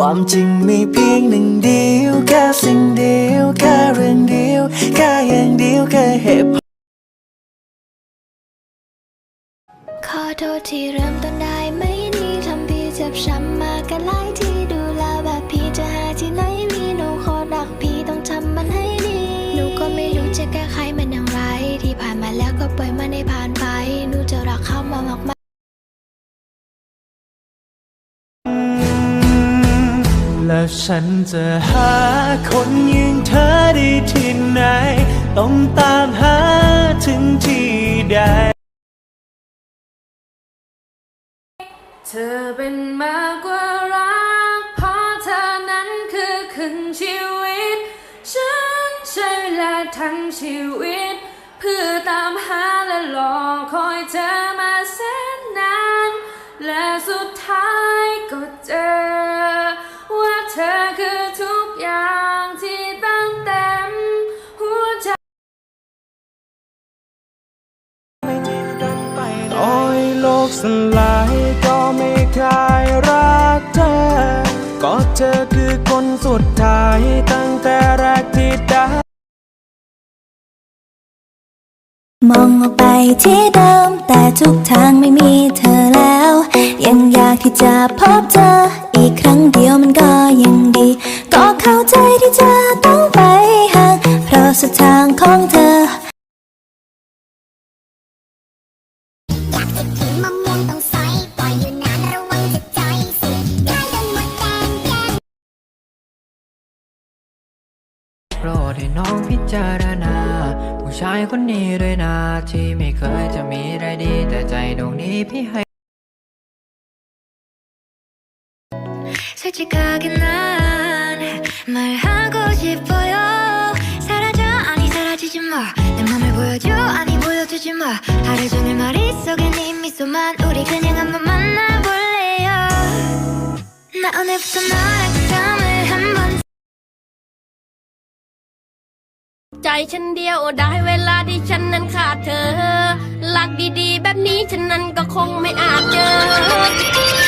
ความจริงมีเพียงหนึ่งเดียวแค่สิ่งเดียวแค่เรื่องเดียวแค่อย่างเดียวแค่เหตุผลขอโทษที่เริ่มต้นได้ไม่ดีทำพี่เจ็บช้ำมากันหลายที่ดูแลแบบพี่จะหาที่ไหนมีหนูขอรักพี่ต้องทำมันให้ดี หนูก็ไม่รู้จะแก้ไขมันอย่างไร ที่ผ่านมาแล้วก็ปล่อยมันให้ผ่านไป และฉันจะหาคนย่งเธอได้ที่ไหน ต้องตามหาถึงที่ใด เธอเป็นมากกว่ารัก เพราะเธอนั้นคือครึ่งชีวิต ฉันใช้เวลาทั้งชีวิต เพื่อตามหาและรอคอยเธอมาแสนนาน และสุดท้ายก็เจอ กสลายก็ไม่คลายรักเธอ ก็เธอคือคนสุดท้ายตั้งแต่แรกที่ได้มองออกไปที่เดิม แต่ทุกทางไม่มีเธอแล้ว ยังอยากที่จะพบเธอ อีกครั้งเดียวมันก็ยังดี ก็เข้าใจที่เธอต้องไปห่างเพราะสุดทางของเธอ โปรดให้น้องพิจารณา ผู้ชายคนนี้ด้วยนะ ที่ไม่เคยจะมีอะไรดี แต่ใจดวงนี้พี่ให้ 솔직하게 난 말하고 싶어요 사라져 아니 사라지지 마내 맘을 보여줘 아니 보여주지 마 하루 종일 머릿속에 네 미소만 우리 그냥 한번 만나볼래요 나 오늘부터 너랑 ใจฉันเดียวได้เวลาที่ฉันนั้นขาดเธอหลักดีๆ แบบนี้ฉันนั้นก็คงไม่อาจเจอ